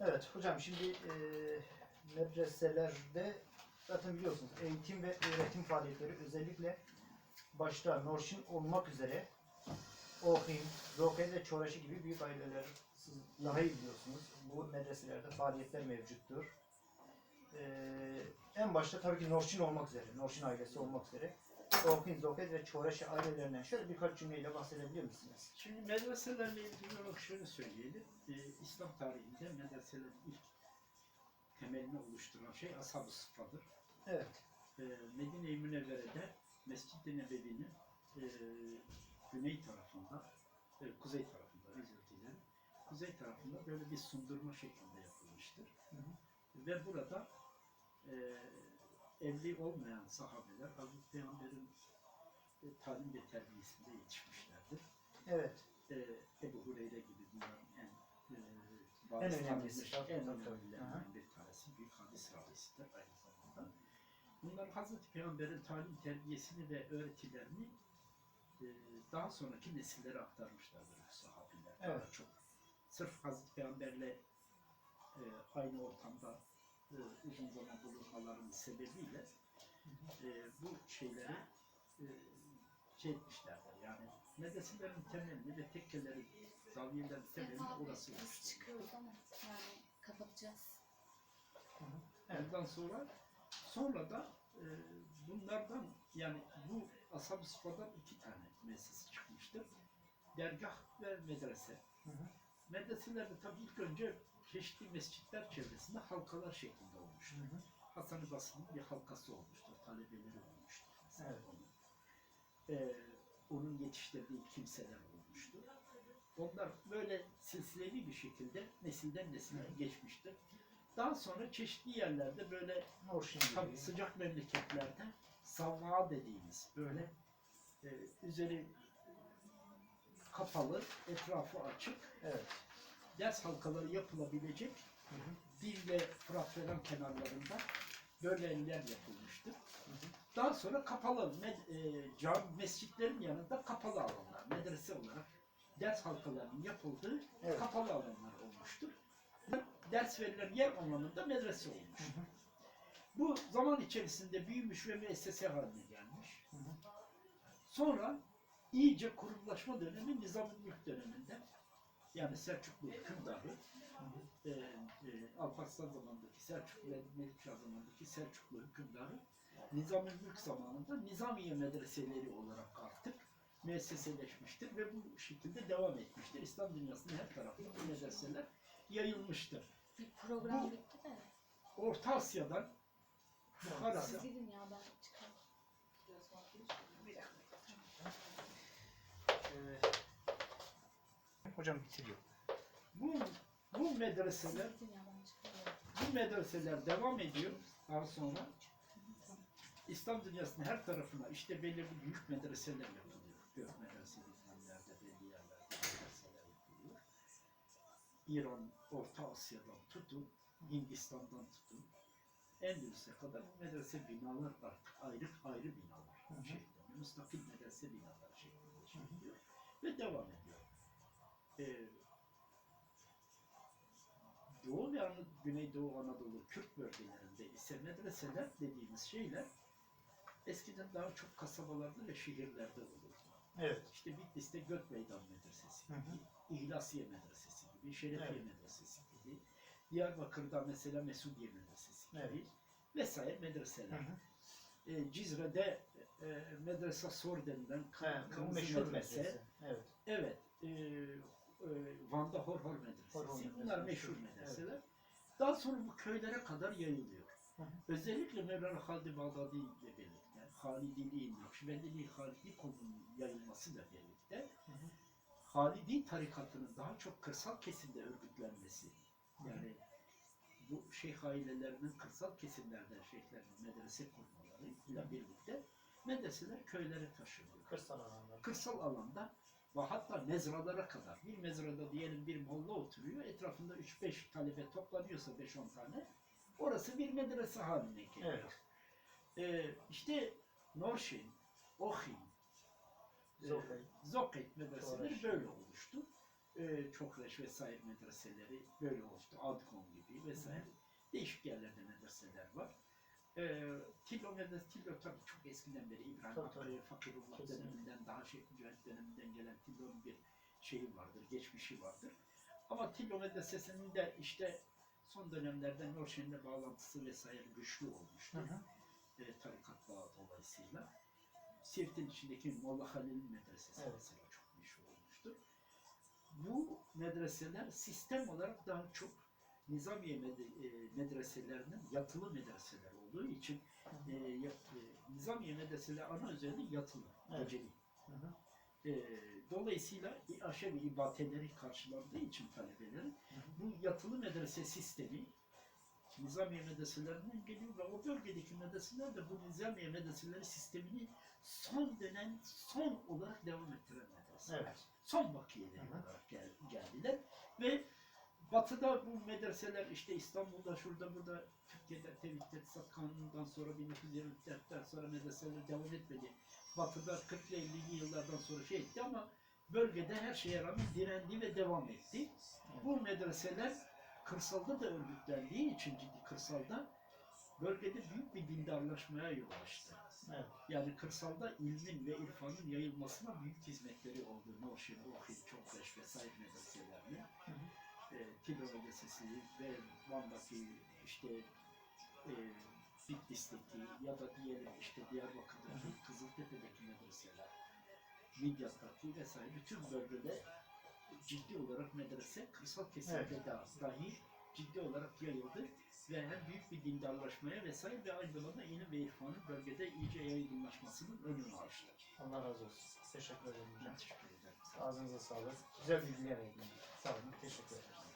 Evet hocam şimdi e, medreselerde zaten biliyorsunuz eğitim ve öğretim faaliyetleri özellikle başta Norşin olmak üzere Ohim, Zoket ve Çoraşı gibi büyük aileler siz daha iyi biliyorsunuz. Bu medreselerde faaliyetler mevcuttur. E, en başta tabii ki Norşin olmak üzere, Norşin ailesi olmak üzere Ohim, Zoket ve Çoraşı ailelerinden şöyle birkaç cümleyle bahsedebilir misiniz? Şimdi medreselerle ilgili olarak şöyle söyleyelim. Ee, İslam tarihinde medreselerin ilk temelini oluşturan şey ashab-ı sıfadır. Evet. Ee, Medine-i Münevvere'de Mescid-i Nebevi'nin e, güney tarafında, e, kuzey tarafında özür dilerim. Kuzey tarafında böyle bir sundurma şeklinde yapılmıştır. Hı hı. Ve burada e, evli olmayan sahabeler Hazreti Peygamber'in e, talim ve terbiyesinde yetişmişlerdir. Evet. e, Ebu Hureyre gibi bunların en e, En önemlisi. en önemlilerinden bir tanesi. Büyük hadis ravisidir aynı zamanda. Bunlar Hazreti Peygamber'in talim terbiyesini ve öğretilerini e, daha sonraki nesillere aktarmışlardır bu sahabeler. Daha Evet. çok. Sırf Hazreti Peygamber'le e, aynı ortamda e, uzun zaman bulunmalarının sebebiyle e, bu şeyleri e, şey etmişlerdir. Yani medreselerin temelini ve tekkelerin, zaviyelerin temelini orası biz çıkıyoruz ama yani kapatacağız. Evet. Ondan sonra sonra da e, bunlardan yani bu ashab-ı sıfadan iki tane müessese çıkmıştır. Dergah ve medrese. Hı hı. Medreselerde tabii ilk önce çeşitli mescitler çevresinde halkalar şeklinde olmuştur. Hı hı. Hasan-ı Basri'nin bir halkası olmuştur, talebeleri olmuştur. Evet. onun. Ee, onun yetiştirdiği kimseler olmuştur. Onlar böyle silsileli bir şekilde nesilden nesile geçmiştir. Daha sonra çeşitli yerlerde böyle tabii sıcak memleketlerde savva dediğimiz böyle e, üzeri kapalı, etrafı açık, Evet. Ders halkaları yapılabilecek Hı hı. Dil ve kenarlarında böyle eller yapılmıştır. Hı hı. Daha sonra kapalı med, e, cam, mescitlerin yanında kapalı alanlar, medrese olarak ders halkalarının yapıldığı Evet. kapalı alanlar olmuştur. Ders verilen yer alanında medrese olmuş. Hı hı. Bu zaman içerisinde büyümüş ve müessese haline gelmiş. Hı hı. Sonra iyice kurumlaşma dönemi Nizam-ı Mülk döneminde yani Selçuklu hükümdarı e, e, Alparslan zamanındaki Selçuklu ve Melikşah zamanındaki Selçuklu hükümdarı Nizam-ı Mülk zamanında Nizamiye medreseleri olarak artık müesseseleşmiştir ve bu şekilde devam etmiştir. İslam dünyasının her tarafında bu medreseler yayılmıştır. Bir program Bu- bitti de. Orta Asya'dan Bukhara, Siz gidin ya ben çıkarım. Ee, hocam bitiriyor. bu, bu medreseler bu medreseler devam ediyor daha sonra İslam dünyasının her tarafına işte belirli büyük medreseler yapılıyor. Gök medreseleri, yerlerde, belli yerlerde medreseler yapılıyor. İran, Orta Asya'dan tutun, Hindistan'dan tutun, Endülüs'e kadar medrese binalar artık ayrı ayrı binalar hı. şeklinde, müstakil medrese binalar şeklinde çekiliyor ve devam ediyor. Ee, Doğu ve Güneydoğu Anadolu Kürt bölgelerinde ise medreseler dediğimiz şeyler eskiden daha çok kasabalarda ve şehirlerde olurdu. Evet. İşte Bitlis'te Gök Meydan Medresesi Hı hı. gibi, İhlasiye Medresesi gibi, Şerefiye Evet. Medresesi gibi, Diyarbakır'da mesela Mesudiye Medresesi gibi Evet. vesaire Hı medreseler. hı. E, Cizre'de e, Medrese Sor denilen kırmızı meşhur medrese. medrese. Evet. Evet. E, e, Van'da Horhor Medresesi. Horhor Bunlar meşhur medreseler. Daha sonra bu köylere kadar yayılıyor. Hı hı. Özellikle Mevlana Halid Bağdadi ile birlikte, Halidiliğin, Nakşibendiliğin Halidi kolunun yayılmasıyla birlikte Hı hı. Halidi tarikatının daha çok kırsal kesimde örgütlenmesi, Hı hı. yani bu şeyh ailelerinin kırsal kesimlerden şeyhlerin medrese kurmalarıyla birlikte medreseler köylere taşınıyor. Kırsal alanlar. Kırsal alanda ve hatta mezralara kadar, bir mezrada diyelim bir molla oturuyor, etrafında 3-5 talebe toplanıyorsa 5-10 tane, orası bir medrese haline geliyor. Evet. Ee, işte Norşin, Ohin, e, Zoket. Zoket medreseleri böyle oluştu. e, Çokreş vesaire medreseleri böyle oluştu. Adkon gibi vesaire. Değişik yerlerde medreseler. E, Tillo medrese, Tillo tabii çok eskiden beri İbrahim Tabii, Hakkı. Fakirullah döneminden daha şey Mücahit döneminden gelen Tillo'nun bir şeyi vardır, geçmişi vardır. Ama Tillo medresesinin de işte son dönemlerde Norşen'le bağlantısı vesaire güçlü olmuştur Hı hı. e, tarikat bağı dolayısıyla. Siirt'in içindeki Molla Halil medresesi Evet. mesela çok meşhur olmuştur. Bu medreseler sistem olarak daha çok Nizamiye med- medreselerinin yatılı medreseler olduğu için e, e, Nizamiye medreseleri ana özelliği yatılı, Evet. Hı hı. E, dolayısıyla aşevi ibadeleri karşılandığı için talebelerin bu yatılı medrese sistemi Nizamiye medreselerinden geliyor ve o bölgedeki medreseler de bu Nizamiye medreseleri sistemini son dönem, son olarak devam ettiren medreseler. Evet. Son vakiyeleri olarak gel- geldiler ve Batı'da bu medreseler işte İstanbul'da şurada burada Türkiye'de Tevhid Tetkisat Kanunu'ndan sonra 1924'ten sonra medreseler devam etmedi. Batı'da 40'lı 50'li yıllardan sonra şey etti ama bölgede her şeye rağmen direndi ve devam etti. Bu medreseler kırsalda da örgütlendiği için ciddi kırsalda bölgede büyük bir dindarlaşmaya yol açtı. Evet. Yani kırsalda ilmin ve irfanın yayılmasına büyük hizmetleri oldu. Norşin, Ohrid, Çokreş vesaire medreselerinin. Hı hı. E, Tilo Medresesi ve Van'daki işte e, Bitlis'teki ya da diyelim işte Diyarbakır'daki, Kızıltepe'deki medreseler, Midyat'taki vesaire bütün bölgede ciddi olarak medrese kırsal kesimde Evet. da, dahi ciddi olarak yayıldı hem büyük bir dindarlaşmaya vesaire ve aynı zamanda ilim ve irfanın bölgede iyice yaygınlaşmasının önünü açtı. Allah razı olsun. Teşekkür ederim hocam. Teşekkür ederim. Ağzınıza sağlık. Güzel bilgiler verdiniz. Sağ olun. Teşekkür ederim.